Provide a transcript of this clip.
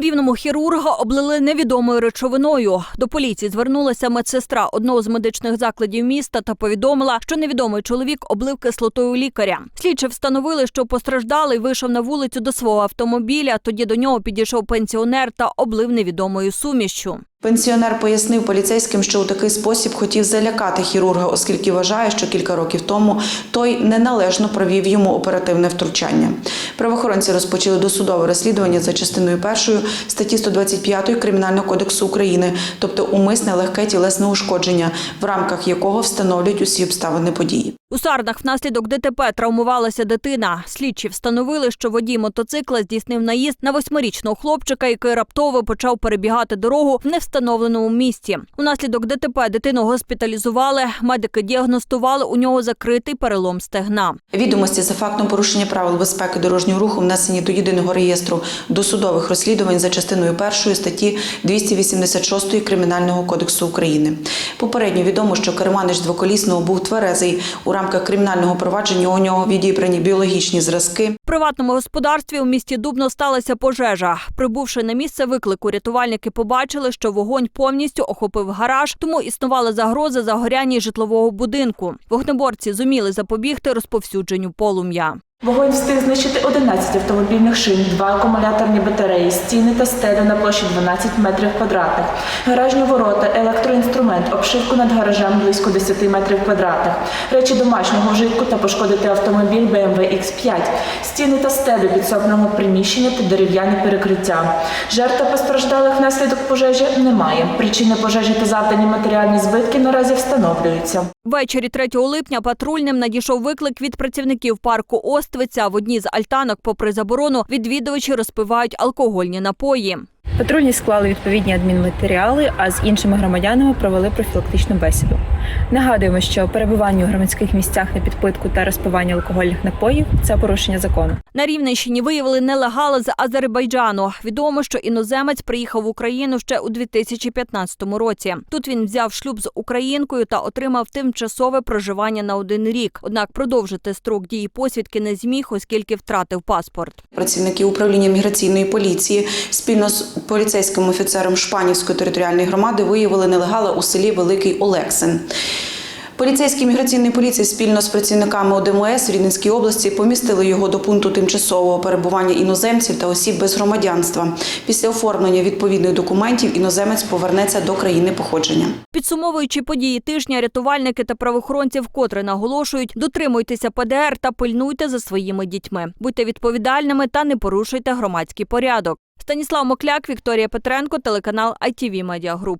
Рівному хірурга облили невідомою речовиною. До поліції звернулася медсестра одного з медичних закладів міста та повідомила, що невідомий чоловік облив кислотою лікаря. Слідчі встановили, що постраждалий вийшов на вулицю до свого автомобіля. Тоді до нього підійшов пенсіонер та облив невідомою сумішчю. Пенсіонер пояснив поліцейським, що у такий спосіб хотів залякати хірурга, оскільки вважає, що кілька років тому той неналежно провів йому оперативне втручання. Правоохоронці розпочали досудове розслідування за частиною першої статті 125 Кримінального кодексу України, тобто умисне легке тілесне ушкодження, в рамках якого встановлюють усі обставини події. У Сарнах внаслідок ДТП травмувалася дитина. Слідчі встановили, що водій мотоцикла здійснив наїзд на восьмирічного хлопчика, який раптово почав перебігати дорогу в невстановленому місці. Унаслідок ДТП дитину госпіталізували. Медики діагностували у нього закритий перелом стегна. Відомості за фактом порушення правил безпеки дорожнього руху внесені до єдиного реєстру досудових розслідувань за частиною першої статті 286 Кримінального кодексу України. Попередньо відомо, що керманич двоколісного був тверезий. У рамках кримінального провадження у нього відібрані біологічні зразки. В приватному господарстві у місті Дубно сталася пожежа. Прибувши на місце виклику, рятувальники побачили, що вогонь повністю охопив гараж, тому існувала загроза загоряння житлового будинку. Вогнеборці зуміли запобігти розповсюдженню полум'я. Вогонь встиг знищити 11 автомобільних шин, два акумуляторні батареї, стіни та стелю на площі 12 метрів квадратних, гаражні ворота, електроінструмент, обшивку над гаражем близько 10 метрів квадратних, речі домашнього вжитку та пошкодити автомобіль BMW X5, стіни та стелю підсобного приміщення та дерев'яні перекриття. Жертв та постраждалих внаслідок пожежі немає. Причини пожежі та завдані матеріальні збитки наразі встановлюються. Ввечері 3 липня патрульним надійшов виклик від працівників парку Оствиця. В одній з альтанок, попри заборону, відвідувачі розпивають алкогольні напої. Патрульні склали відповідні адмінматеріали, а з іншими громадянами провели профілактичну бесіду. Нагадуємо, що перебування у громадських місцях на підпитку та розпивання алкогольних напоїв це порушення закону. На Рівненщині виявили нелегали з Азербайджану. Відомо, що іноземець приїхав в Україну ще у 2015 році. Тут він взяв шлюб з українкою та отримав тимчасове проживання на один рік. Однак продовжити строк дії посвідки не зміг, оскільки втратив паспорт. Працівники управління міграційної поліції спільно з поліцейським офіцером Шпанівської територіальної громади виявили нелегала у селі Великий Олексин. Поліцейські міграційної поліції спільно з працівниками ОДМС в Рівненській області помістили його до пункту тимчасового перебування іноземців та осіб без громадянства. Після оформлення відповідних документів іноземець повернеться до країни походження. Підсумовуючи події тижня, рятувальники та правоохоронці вкотре наголошують: дотримуйтеся ПДР та пильнуйте за своїми дітьми. Будьте відповідальними та не порушуйте громадський порядок. Станіслав Мокляк, Вікторія Петренко, телеканал ITV Media Group.